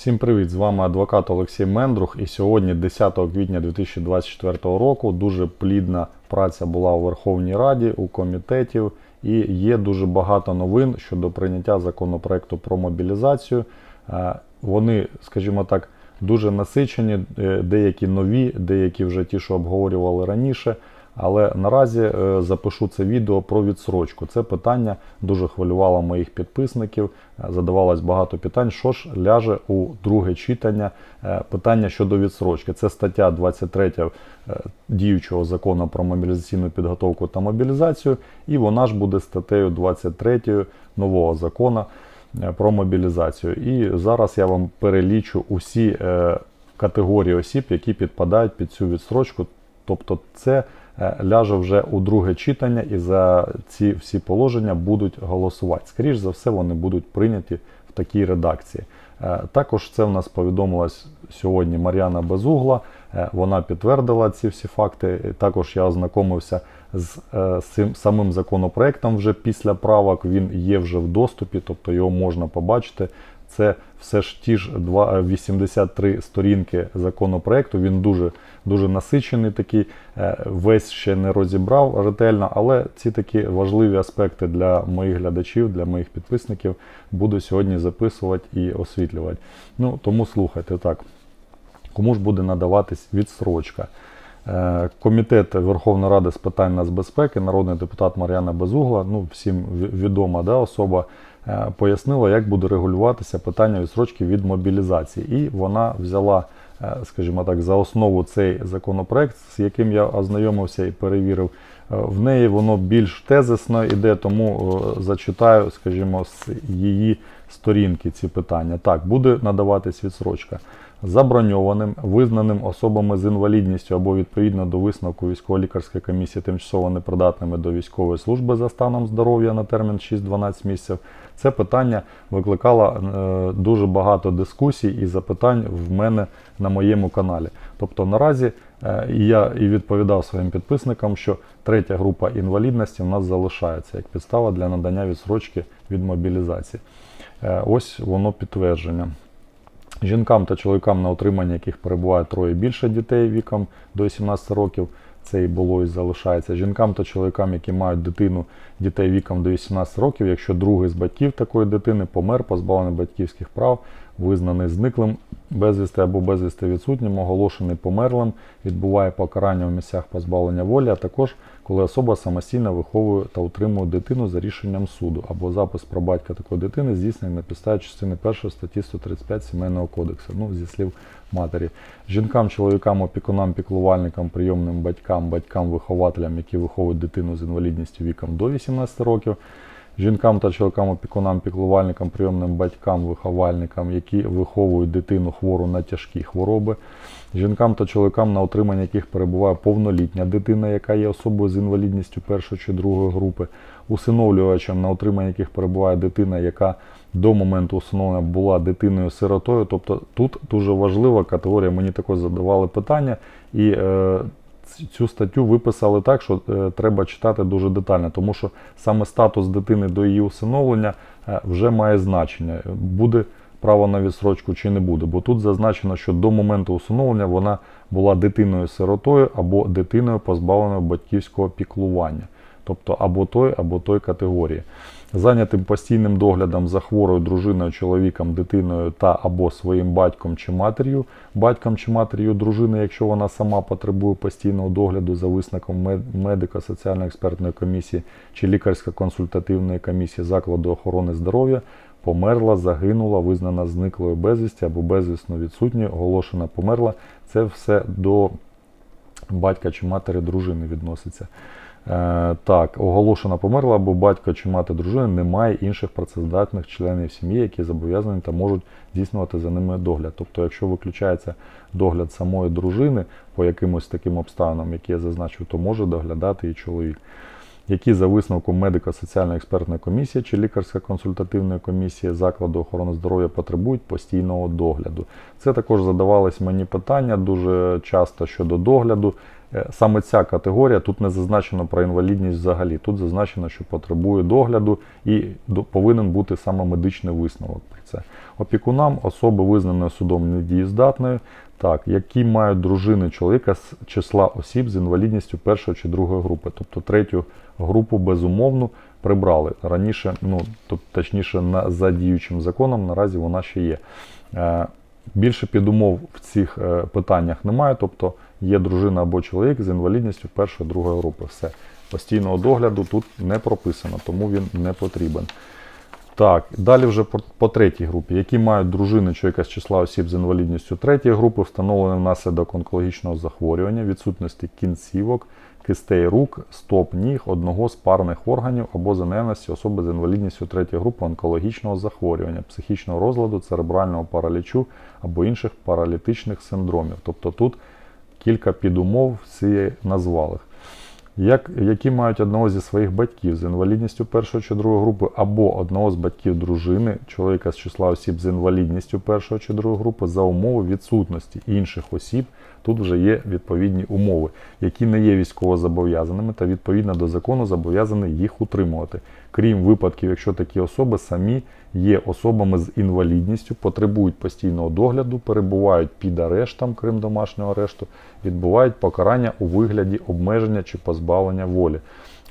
Всім привіт! З вами адвокат Олексій Мендрух. І сьогодні, 10 квітня 2024 року, дуже плідна праця була у Верховній Раді, у комітетів, і є дуже багато новин щодо прийняття законопроекту про мобілізацію. Е, Вони, скажімо так, дуже насичені, е, деякі нові, деякі вже ті, що обговорювали раніше. Але наразі е, запишу це відео про відсрочку. Це питання дуже хвилювало моїх підписників. Е, Задавалось багато питань. Що ж ляже у друге читання? Е, Питання щодо відсрочки. Це стаття 23 е, діючого закону про мобілізаційну підготовку та мобілізацію, і вона ж буде статтею 23 нового закону про мобілізацію. І зараз я вам перелічу усі категорії осіб, які підпадають під цю відсрочку. Тобто це ляже вже у друге читання, і за ці всі положення будуть голосувати. Скоріш за все, вони будуть прийняті в такій редакції. Е, Також це в нас повідомилась сьогодні Мар'яна Безугла. Е, Вона підтвердила ці всі факти. Також я ознакомився з е, цим самим законопроектом вже після правок. Він є вже в доступі, тобто його можна побачити. Це все ж ті ж два- е, 83 сторінки законопроекту. Він дуже дуже насичений такий. е, Весь ще не розібрав ретельно, але ці такі важливі аспекти для моїх глядачів, для моїх підписників буду сьогодні записувати і освітлювати. Ну тому слухайте так. Кому ж буде надаватись відсрочка? Е, Комітет Верховної Ради з питань нацбезпеки, народний депутат Мар'яна Безугла, ну всім відома да, особа, пояснила, як буде регулюватися питання відсрочки від мобілізації. І вона взяла, е, скажімо так, за основу цей законопроект, з яким я ознайомився і перевірив. Е, В неї воно більш тезисно іде, тому е, зачитаю, скажімо, з її сторінки ці питання. Так, буде надаватись відсрочка заброньованим, визнаним особами з інвалідністю або відповідно до висновку військово-лікарської комісії тимчасово непридатними до військової служби за станом здоров'я на термін 6-12 місяців. Це питання викликало е, дуже багато дискусій і запитань в мене на моєму каналі. Тобто наразі е, я і відповідав своїм підписникам, що третя група інвалідності в нас залишається як підстава для надання відсрочки від мобілізації. Е, Ось воно підтвердження. Жінкам та чоловікам на утриманні, яких перебуває троє більше дітей віком до 18 років, це і було і залишається. Жінкам та чоловікам, які мають дитину, дітей віком до 18 років, якщо другий з батьків такої дитини помер, позбавлений батьківських прав, визнаний зниклим безвісти або безвісти відсутнім, оголошений померлим, відбуває покарання в місцях позбавлення волі, а також коли особа самостійно виховує та утримує дитину за рішенням суду, або запис про батька такої дитини здійснений на підставі частини 1 статті 135 Сімейного кодексу, ну, зі слів матері. Жінкам, чоловікам, опікунам, піклувальникам, прийомним батькам, батькам, вихователям, які виховують дитину з інвалідністю віком до 18 років. Жінкам та чоловікам, опікунам, піклувальникам, прийомним батькам, виховальникам, які виховують дитину хвору на тяжкі хвороби, жінкам та чоловікам, на утриманні яких перебуває повнолітня дитина, яка є особою з інвалідністю першої чи другої групи, усиновлювачам, на утриманні яких перебуває дитина, яка до моменту усиновлення була дитиною-сиротою. Тобто тут дуже важлива категорія. Мені також задавали питання, і е, цю статтю виписали так, що е, треба читати дуже детально, тому що саме статус дитини до її усиновлення е, вже має значення. Буде право на відсрочку чи не буде. Бо тут зазначено, що до моменту усиновлення вона була дитиною-сиротою або дитиною позбавленою батьківського піклування. Тобто або той, або той категорії. Зайнятим постійним доглядом за хворою дружиною, чоловіком, дитиною та або своїм батьком чи матір'ю, батьком чи матір'ю дружини, якщо вона сама потребує постійного догляду за висновком мед- медико-соціально-експертної комісії чи лікарсько-консультативної комісії закладу охорони здоров'я, померла, загинула, визнана зниклою безвісті або безвісно відсутньою, оголошена померла. Це все до батька чи матері дружини відноситься. Е, так, оголошена померла, або батько чи мати дружини немає інших працездатних членів сім'ї, які зобов'язані та можуть здійснювати за ними догляд. Тобто, якщо виключається догляд самої дружини по якимось таким обставинам, які я зазначив, то може доглядати і чоловік. які за висновком медико-соціальної експертної комісії чи лікарсько-консультативної комісії закладу охорони здоров'я потребують постійного догляду. Це також задавались мені питання дуже часто щодо догляду. Е, Саме ця категорія тут не зазначено про інвалідність взагалі. Тут зазначено, що потребує догляду і повинен бути саме медичний висновок про це. Опікунам особи визнаної судом недієздатною, так, які мають дружини чоловіка з числа осіб з інвалідністю першої чи другої групи, тобто третю групу безумовно прибрали. Раніше, ну тобто, точніше, на, за діючим законом наразі вона ще є. Е, Більше підумов в цих е, питаннях немає, тобто є дружина або чоловік з інвалідністю першої другої групи. Все. Постійного догляду тут не прописано, тому він не потрібен. Так, далі вже по, по третій групі, які мають дружини чи якась числа осіб з інвалідністю третьої групи, встановлене внаслідок онкологічного захворювання, відсутності кінцівок, кистей рук, стоп, ніг, одного з парних органів або за особи з інвалідністю третьої групи онкологічного захворювання, психічного розладу, церебрального паралічу або інших паралітичних синдромів. Тобто тут кілька підумов всі назвали як, які мають одного зі своїх батьків з інвалідністю першої чи другої групи, або одного з батьків дружини, чоловіка з числа осіб з інвалідністю першої чи другої групи, за умови відсутності інших осіб. Тут вже є відповідні умови, які не є військовозобов'язаними та відповідно до закону зобов'язані їх утримувати. Крім випадків, якщо такі особи самі є особами з інвалідністю, потребують постійного догляду, перебувають під арештом, крім домашнього арешту, відбувають покарання у вигляді обмеження чи позбавлення волі.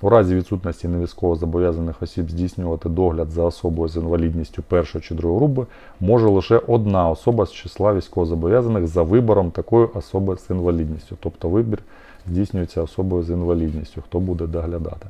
У разі відсутності невійськово зобов'язаних осіб здійснювати догляд за особою з інвалідністю першої чи другої групи може лише одна особа з числа військовозобов'язаних за вибором такої особи з інвалідністю. Тобто вибір здійснюється особою з інвалідністю, хто буде доглядати.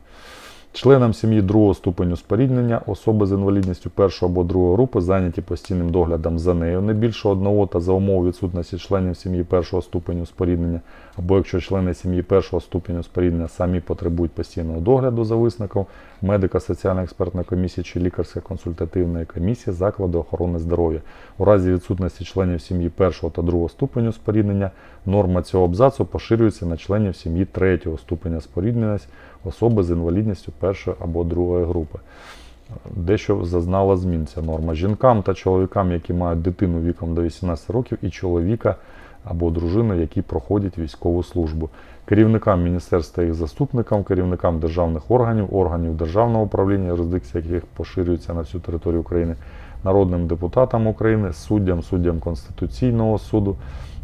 Членам сім'ї другого ступеню споріднення особи з інвалідністю першої або другої групи зайняті постійним доглядом за нею не більше одного та за умови відсутності членів сім'ї першого ступеню споріднення, або якщо члени сім'ї першого ступеню споріднення самі потребують постійного догляду за висновком медико-соціальної експертної комісії чи лікарсько-консультативної комісії закладу охорони здоров'я. У разі відсутності членів сім'ї першого та другого ступеню споріднення норма цього абзацу поширюється на членів сім'ї третього ступеня спорідненості особи з інвалідністю першої або другої групи. Дещо зазнала змін ця норма. Жінкам та чоловікам, які мають дитину віком до 18 років, і чоловіка або дружину, які проходять військову службу. Керівникам міністерства їх заступникам, керівникам державних органів, органів державного управління, юрисдикція яких поширюється на всю територію України, народним депутатам України, суддям, суддям Конституційного суду,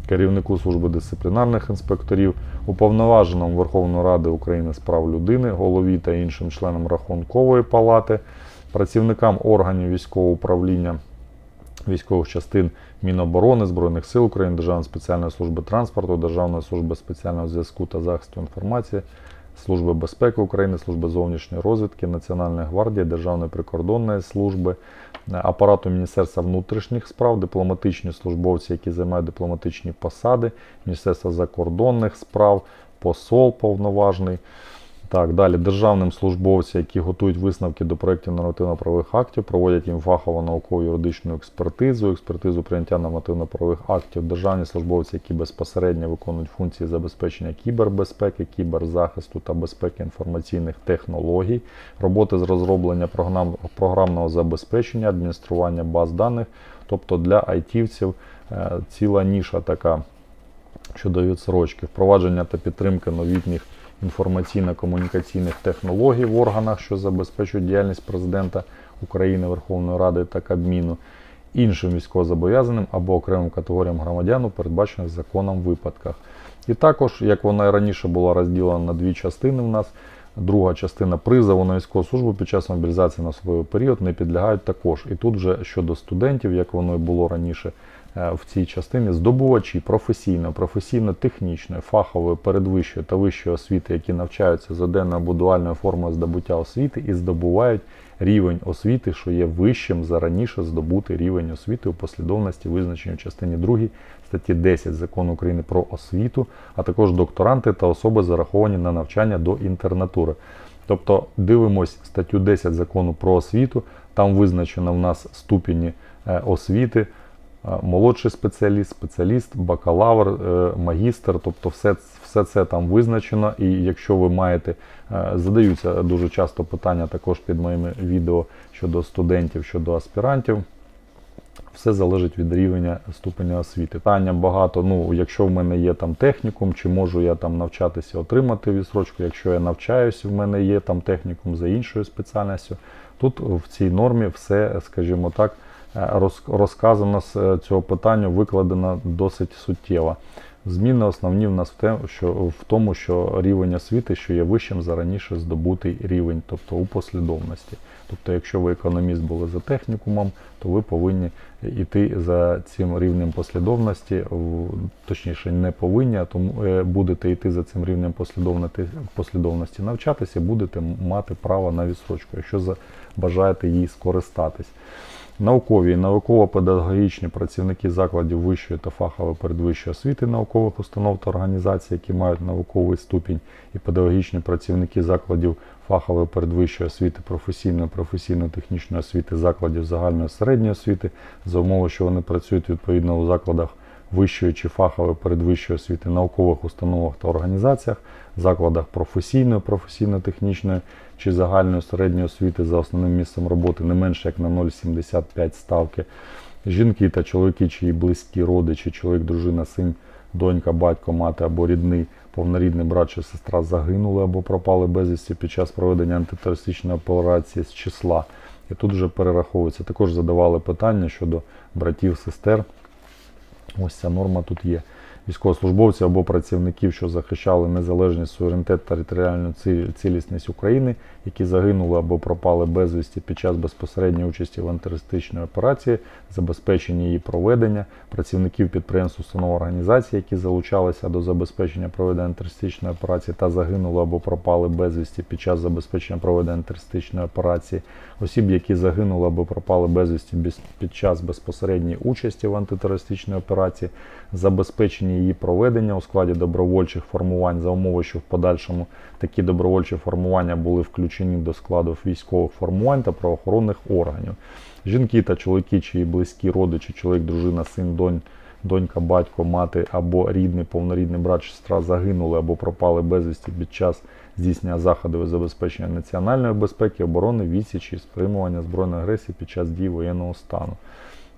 керівнику служби дисциплінарних інспекторів, уповноваженому Верховної Ради України з прав людини, голові та іншим членам Рахункової палати, працівникам органів військового управління військових частин Міноборони, Збройних сил України, Державної спеціальної служби транспорту, Державної служби спеціального зв'язку та захисту інформації, Служби безпеки України, Служби зовнішньої розвідки, Національної гвардії, Державної прикордонної служби, е, апарату Міністерства внутрішніх справ, дипломатичні службовці, які займають дипломатичні посади, Міністерства закордонних справ, посол повноважний. Так, далі. Державним службовцям, які готують висновки до проєктів нормативно-правових актів, проводять їм фахово наукову юридичну експертизу, експертизу прийняття нормативно-правових актів, державні службовці, які безпосередньо виконують функції забезпечення кібербезпеки, кіберзахисту та безпеки інформаційних технологій, роботи з розроблення програм, програмного забезпечення, адміністрування баз даних, тобто для айтівців е, ціла ніша така щодо відсрочки, впровадження та підтримки новітніх інформаційно-комунікаційних технологій в органах, що забезпечують діяльність президента України, Верховної Ради та Кабміну, іншим військовозобов'язаним або окремим категоріям громадян у передбачених законом випадках. І також, як вона і раніше була розділена на дві частини в нас, друга частина призову на військову службу під час мобілізації на особливий період не підлягають також. І тут вже щодо студентів, як воно і було раніше, в цій частині здобувачі професійної, професійно-технічної, фахової, передвищої та вищої освіти, які навчаються за денною або дуальною формою здобуття освіти і здобувають рівень освіти, що є вищим за раніше здобутий рівень освіти у послідовності, визначеній в частині 2 статті 10 закону України про освіту, а також докторанти та особи зараховані на навчання до інтернатури. Тобто дивимось статтю 10 закону про освіту, там визначено в нас ступені е, освіти е, молодший спеціаліст, спеціаліст, бакалавр, е, магістр, тобто все, все це там визначено. І якщо ви маєте, е, задаються дуже часто питання також під моїми відео щодо студентів, щодо аспірантів. Все залежить від рівня ступеня освіти. Питання багато. Ну, якщо в мене є там технікум, чи можу я там навчатися отримати відсрочку, якщо я навчаюсь, в мене є там технікум за іншою спеціальністю. Тут в цій нормі все, скажімо так, розказано з е, цього питання, викладено досить суттєво. Зміни основні в нас в те, що в тому, що рівень освіти, що є вищим за раніше здобутий рівень, тобто у послідовності. Тобто, якщо ви економіст були за технікумом, то ви повинні йти за цим рівнем послідовності, точніше, не повинні, а тому е, будете йти за цим рівнем послідовності навчатися, будете мати право на відсрочку, якщо бажаєте їй скористатись. Наукові і науково-педагогічні працівники закладів вищої та фахової передвищої освіти наукових установ та організацій, які мають науковий ступінь, і педагогічні працівники закладів фахової передвищої освіти, професійної, професійно-технічної освіти, закладів загальної середньої освіти, за умови, що вони працюють відповідно у закладах вищої чи фахової передвищої освіти, наукових установах та організаціях, закладах професійної, професійно-технічної чи загальної середньої освіти за основним місцем роботи не менше як на 0,75 ставки. Жінки та чоловіки, чиї близькі родичі, чоловік, дружина, син, донька, батько, мати або рідний, повнорідний брат чи сестра загинули або пропали безвісті під час проведення антитерористичної операції з числа. І тут вже перераховується. Також задавали питання щодо братів, сестер. Ось ця норма тут є. Військовослужбовців або працівників, що захищали незалежність, суверенітет, територіальну цілісність України, які загинули або пропали безвісті під час безпосередньої участі в антитерористичній операції, забезпечення її проведення, працівників підприємств, установ організацій, які залучалися до забезпечення проведення антитерористичної операції та загинули або пропали безвісті під час забезпечення проведення антитерористичної операції, осіб, які загинули або пропали безвісті без- під час безпосередньої участі в антитерористичній операції, забезпечення її проведення у складі добровольчих формувань за умови, що в подальшому такі добровольчі формування були включені до складу військових формувань та правоохоронних органів. Жінки та чоловіки, чиї близькі родичі, чоловік, дружина, син, донь, донька, батько, мати або рідний, повнорідний брат сестра загинули або пропали безвісті під час здійснення заходів забезпечення національної безпеки, оборони, відсічі, і стримування збройної агресії під час дій воєнного стану.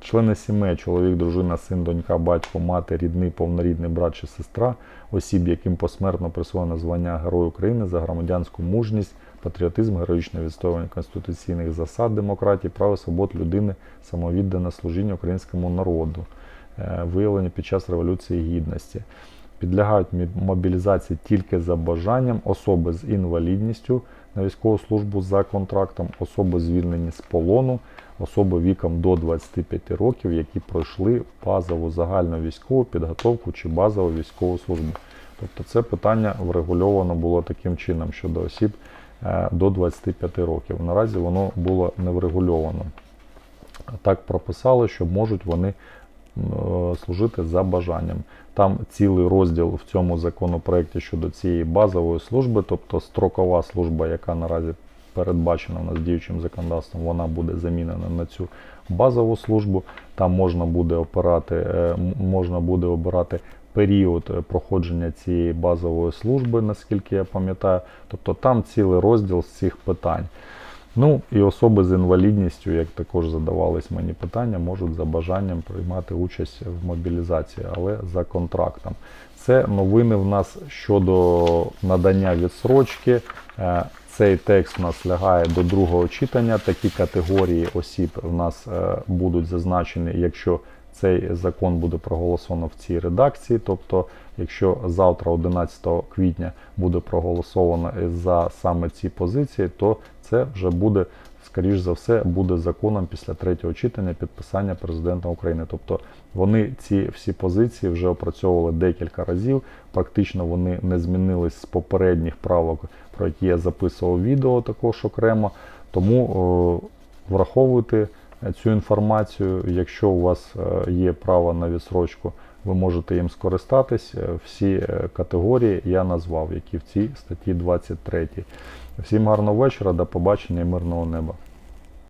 Члени сімей, чоловік, дружина, син, донька, батько, мати, рідний, повнорідний брат чи сестра, осіб, яким посмертно присвоєно звання Герой України за громадянську мужність, патріотизм, героїчне відстоювання конституційних засад демократії, прав і свобод людини, самовіддане служіння українському народу, е, виявлені під час Революції Гідності. Підлягають мобілізації тільки за бажанням особи з інвалідністю на військову службу за контрактом, особи звільнені з полону, особи віком до 25 років, які пройшли базову загальну військову підготовку чи базову військову службу. Тобто це питання врегульовано було таким чином щодо осіб е, до 25 років. Наразі воно було не врегульовано. Так прописали, що можуть вони служити за бажанням. Там цілий розділ в цьому законопроекті щодо цієї базової служби, тобто строкова служба, яка наразі передбачена у нас діючим законодавством, вона буде замінена на цю базову службу. Там можна буде обирати, е, можна буде обирати період е, проходження цієї базової служби, наскільки я пам'ятаю. Тобто там цілий розділ з цих питань. Ну і особи з інвалідністю, як також задавались мені питання, можуть за бажанням приймати участь в мобілізації, але за контрактом. Це новини в нас щодо надання відсрочки. Е, Цей текст у нас лягає до другого читання. Такі категорії осіб в нас е, будуть зазначені, якщо цей закон буде проголосовано в цій редакції. Тобто, якщо завтра, 11 квітня, буде проголосовано за саме ці позиції, то це вже буде, скоріш за все, буде законом після третього читання підписання президента України. Тобто вони ці всі позиції вже опрацьовували декілька разів. Практично вони не змінились з попередніх правок, про які я записував відео також окремо. Тому о, враховуйте цю інформацію. Якщо у вас е, є право на відсрочку, ви можете їм скористатись. Е, Всі е, категорії я назвав, які в цій статті 23. Всім гарного вечора, до побачення і мирного неба.